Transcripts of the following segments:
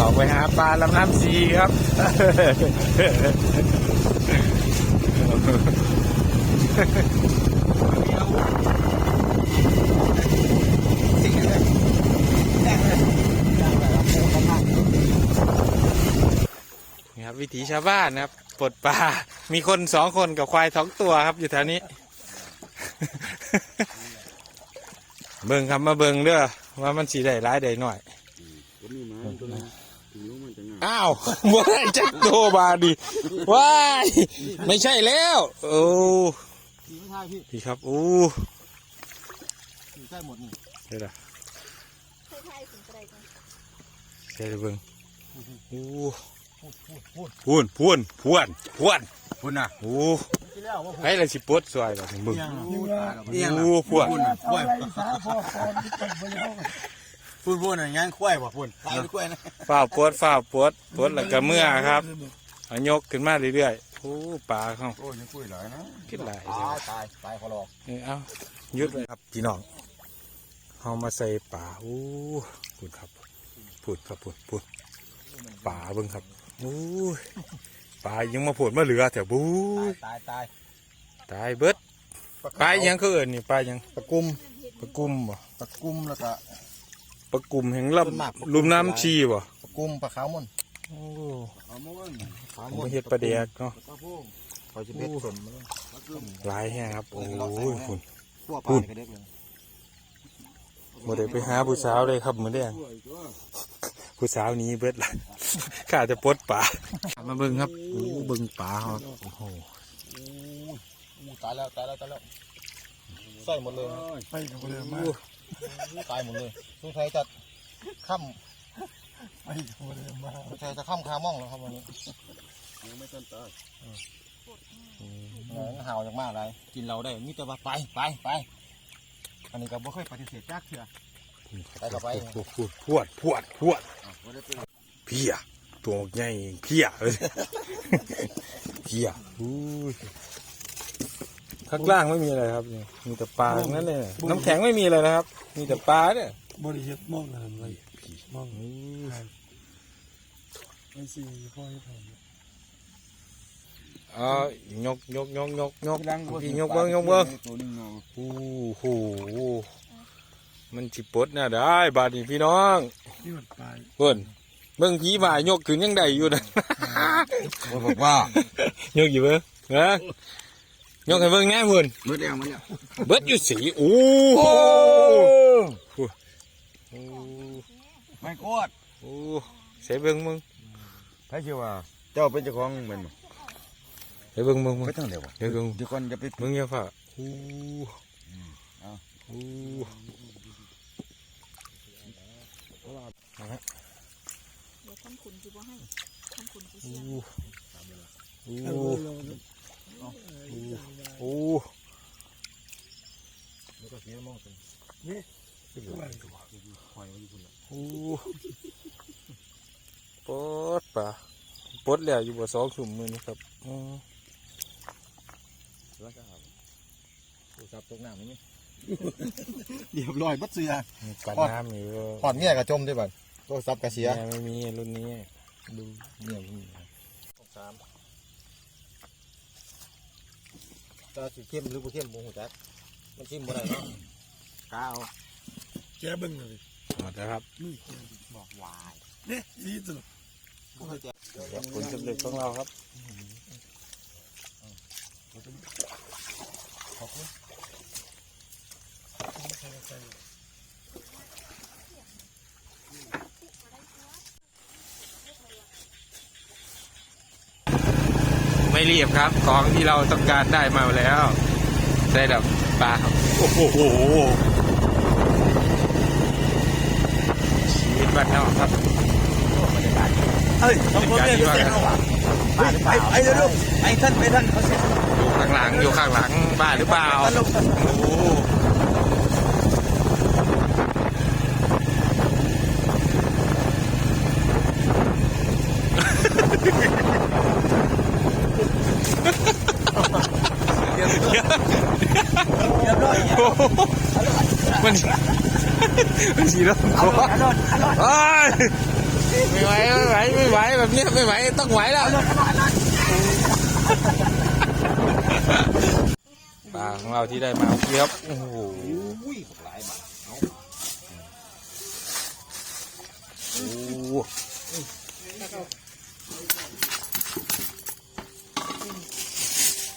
ออกไปหาปลาลำน้ำซีครับ นี่ครับวิถีชาวบ้านนะครับปลดปลา มีคนสองคนกับควายสองตัวครับอยู่แถวนี้ เบิ่งครับมาเบิ่งเด้อว่ามันสีได้ร้ายได้หน่อย ก็มีมาตัวนึงถึงรู้มันจะง่าย อ้าวบ่ได้จักโตบาดิว้ายไม่ใช่แล้ว โอ้พี่ไม่ใช่พี่พี่ครับโอ้พี่ใช่หมดนี่เดี๋ยวนะใช่ใช่ถึงกระไดกันเดี๋ยวเบิ่งโอ้พูดพูดพูดพูนพูนพูนพูนพุ่นน่ะโอ้ที่แล้วว่าผมให้เลยสิปลดสวยแบบเบิ่งเอียงโอ้พวกพุ่น น่ะควายพุ่นพุ่นน่ะงั้นควายบ่พุ่นตายไปควายนะฝ้าวปลดฝ้าวปลดปลดแล้วก็เมื่อครับเอายกขึ้นมาเรื่อยๆโอ้ปลาเขา โอ้ยยังคุยหลายนะขึ้นหลาย ตายตายตายขอรอเออเอายุดเลยครับพี่น้องเอามาใส่ป่าโอ้พูดครับพูดครับพูดพูดป่าเบิ่งครับโอ้ยป่ายังมาพูดมาเหลือแต่บู๊ยตายตายตายเบิดปลายังคือเอินนี่ปลายังตะกุมปลากุมบ่ ตะกุมแล้วก็ ปลากุมแห่งส่วนมาก ลำลุมน้ำชีบ่ตะกุมปลาขาวมันโอ้เอามาเบิ่งขาวเอามาเฮ็ดปลาแดกเนาะตะโพงเขาจะเบ็ดสมมาเลยตะกึมหลายแห่ครับโอ้ยคุณ ขั้วปพูลาดก็เด็กเลยบ่ได้ไปหาผู้สาวเลยครับมื้อแดงช่วยตัวผู้สาวหนี้เบิดละข้าจะปลดป่ามาเบิ่งครับโอ้เบิ่งป่าครับโอ้โหอู้ตายแล้วตายแล้วตายแล้วใส่หมดเลยนะไปกับเรือมาอู้ ตายหมดเลยสงสัยจะค่ำไปกับเรือมาสงสัยจะค่ำคาม่องแล้วครับวันนี้ยังไม่ทันตายเหนื่อยห่าวจากมากเลยกินเราได้มีแต่ว่าไปไปไปอันนี้ก็บ่เคยปฏิเสธจักเถื่อไปกับไปพวดพวดพวดพวดบ่ได้ไปเพียตัวใหญ่เพียเพียอุ้ ข้างล่างไม่มีอะไรครับนี่มีแต่ปลาทั้งนั้นเลยน้ำแข็งไม่มีอะไรนะครับ มีแต่ปลาเนี่ยบริเฮ็ดมองอะไรไว้มองอุ้ยไอ้สี่พ่อให้ทำเอายกยกยกยกยกพี่ยกเบิ้งยกเบิ้งตัวนึงเนาะโอ้โหมันจิปลดน่ะได้ บาดนี้พี่น้องที่มันปลายเพิ่นเบิ่งผีบ่ายกขึ้นยังได้อยู่นะว่าบอกว่า ยกอยู่เบิ่งฮะ ยกให้เบิ่งแหน่เพิ่นมือแดงมันเนี่ยเบิดอยู่สีโอ้โหโอ้ไม่โคตรโอ้ใส่เบิ่งมึงใครชื่อว่าเจ้าเป็นเจ้าของเหมือนบ่ใส่เบิ่งมึงมึงไปทางเดียวบ่เดี๋ยวเบิ่งเดี๋ยวก่อนจะไปมึงอย่าฝ่าโอ้เอาโอ้เดี๋ยวท่านขุนคือบ่ให้ท่านขุนคือโอ้เสียโอ้โอ้ แล้วก็เสียมอง เป็นโอ้ปลดป่ะปลดแล้วอยู่บ่สองสุ่มมือนี่ครับอือแล้วก็ผู้จับตกน้ำนี่เรียบร้อยบัดเสือมีปลาน้ำอยู่ผ่อนเมียกับจมด้วยบัดตัวซับกระเสียแม่ไม่มีรุ่นนี้ดูเนี่ยไม่มีสามตาสีเข้มหรือบ่เข้มบ่หูจักมันชิมบ่ได้เนาะ กาเอาแกเบิ่งเลยหมดแล้วครับนี่แกบอกวายเนี่ยนี่ตลอดบ่เคยเจอเดี๋ยวผลสำเร็จของเราครับไม่รีบครับ ของที่เราต้องการได้มาแล้ว ได้ดับปลาครับโอ้โหชีวิต บ้านนอกครับเฮ้ยต้องคนเนี่ยเซ็นเอาว่ะไปไปไปเร็วๆไปท่านไปท่านเขาเซ็นอยู่ข้างหลังอยู่ข้างหลังบ้านหรือเปล่าโอ้โหมันมันสีร้อยม่ไหวไม่ไหวไม่ไหวแบบนี้ ไม่ไหวต้องไหวแล้วปลาของเราที่ได้มาเมื่อกี้ครับโอ้โหอุ้ยหลายบาทโอ้โห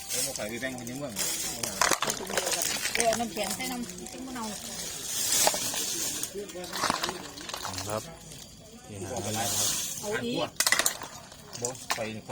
เอามาใส่ไปแบ่งกันในเมืองเออน้ำแข็งใส่น้ำจิ้มมะนาว ครับนี่หาอะไรครับ เอาอีกบ่ไฟไฟ